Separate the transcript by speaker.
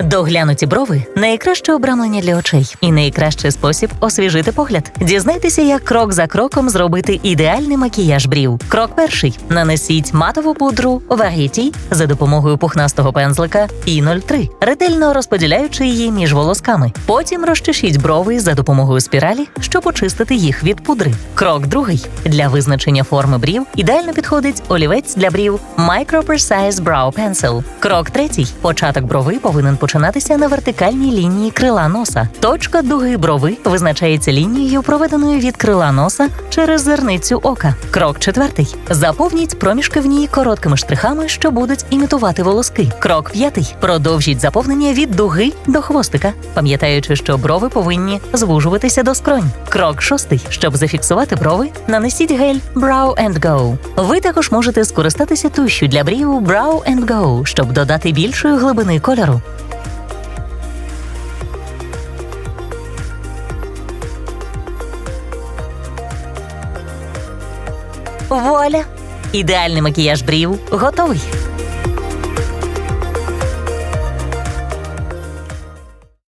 Speaker 1: Доглянуті брови найкраще обрамлення для очей і найкращий спосіб освіжити погляд. Дізнайтеся, як крок за кроком зробити ідеальний макіяж брів. Крок перший: нанесіть матову пудру Variety за допомогою пухнастого пензлика І03, ретельно розподіляючи її між волосками. Потім розчешіть брови за допомогою спіралі, щоб очистити їх від пудри. Крок другий для визначення форми брів ідеально підходить олівець для брів Micro Precise Brow Pencil. Крок третій: початок брови повинен починатися на вертикальній лінії крила носа. Точка дуги брови визначається лінією, проведеною від крила носа через зерницю ока. Крок четвертий: заповніть проміжки в ній короткими штрихами, що будуть імітувати волоски. Крок п'ятий: продовжіть заповнення від дуги до хвостика, пам'ятаючи, що брови повинні звужуватися до скронь. Крок шостий: щоб зафіксувати брови, нанесіть гель Brow and Go. Ви також можете скористатися тушю для брів Brow and Go, щоб додати більшої глибини кольору. Вуаля! Ідеальний макіяж брів готовий.